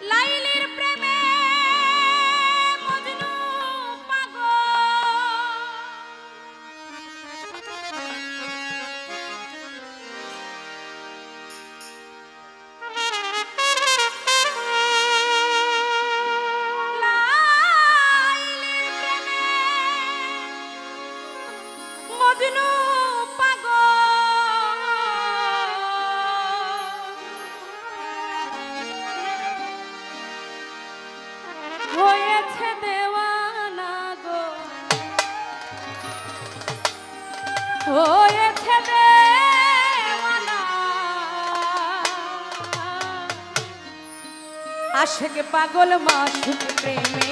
লাইলির প্রেমে মজনু পাগল। লাইলির প্রেমে মজনু আশেক পাগল মাসুক প্রেমে।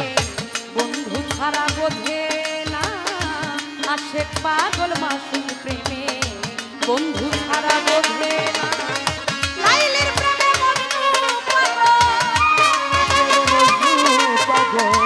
বন্ধু ছাড়া বোঝে না আশেক পাগল মাসুক প্রেমে। বন্ধু ছাড়া বোঝে না। লাইলের প্রেমে মন পাগল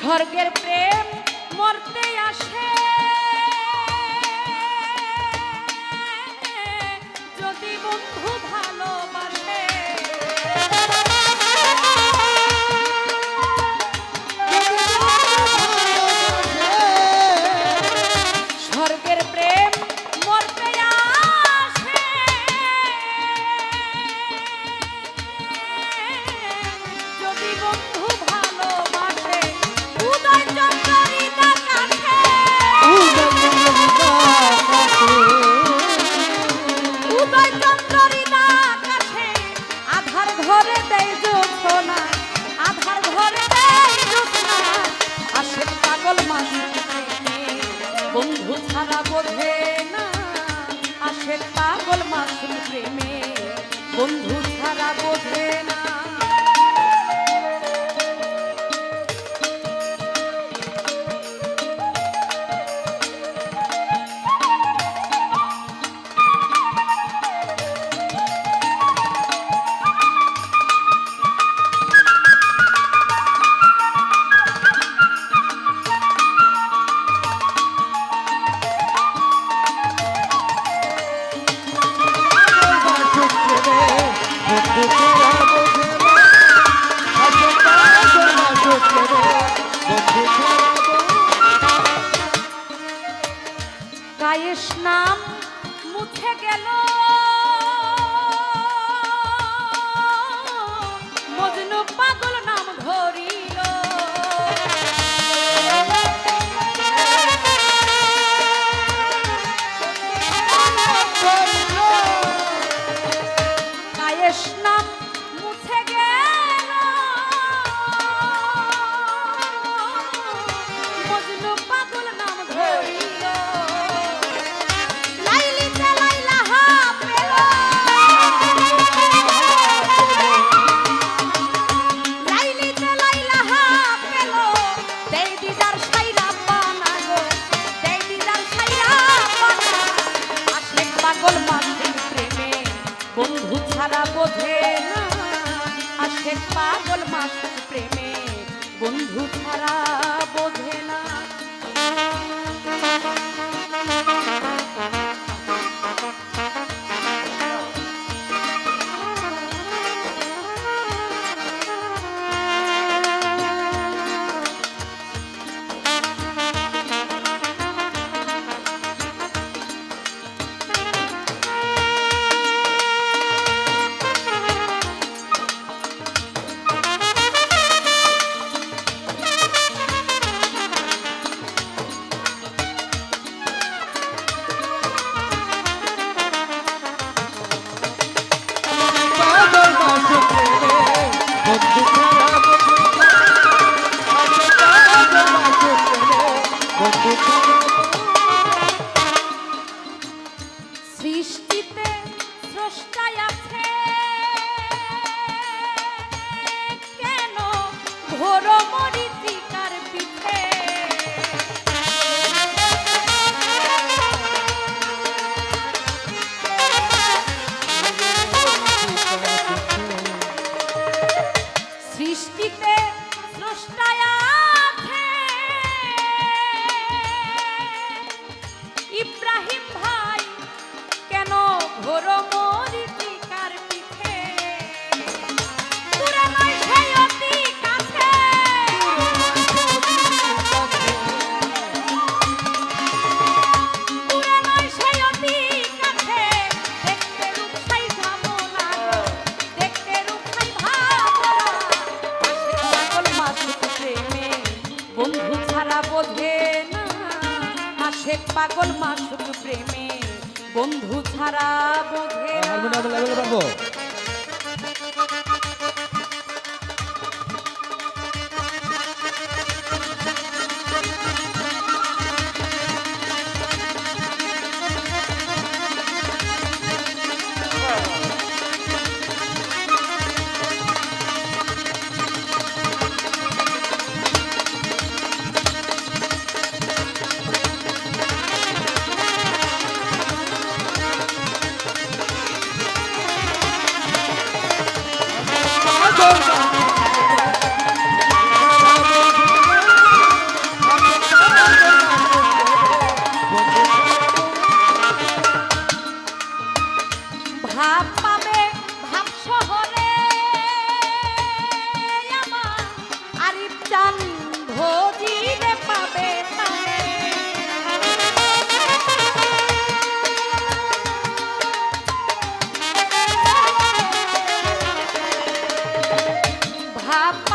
স্বর্গের প্রেম মরতে আসে। যদি বন্ধু ভালোবাসে বন্ধু ছাড়া বোঝে hop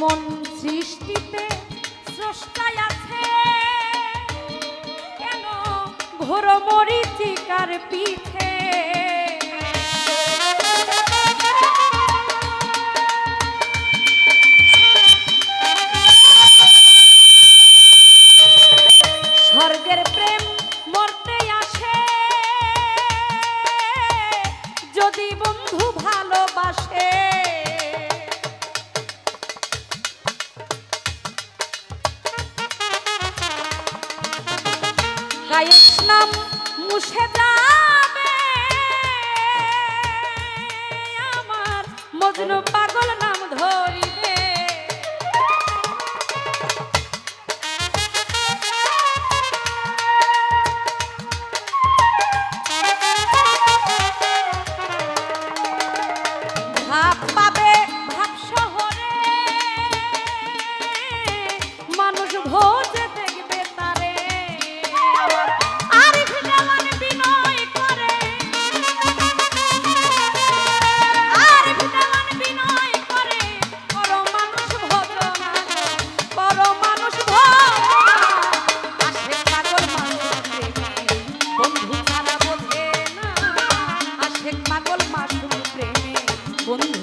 মন সৃষ্টিতে স্রষ্টায় আছে। কেন ঘোর মরিচিকার পিঠে? মজনু পাগল নাম ধরি। পাগল মাসুম প্রেমে। বন্ধু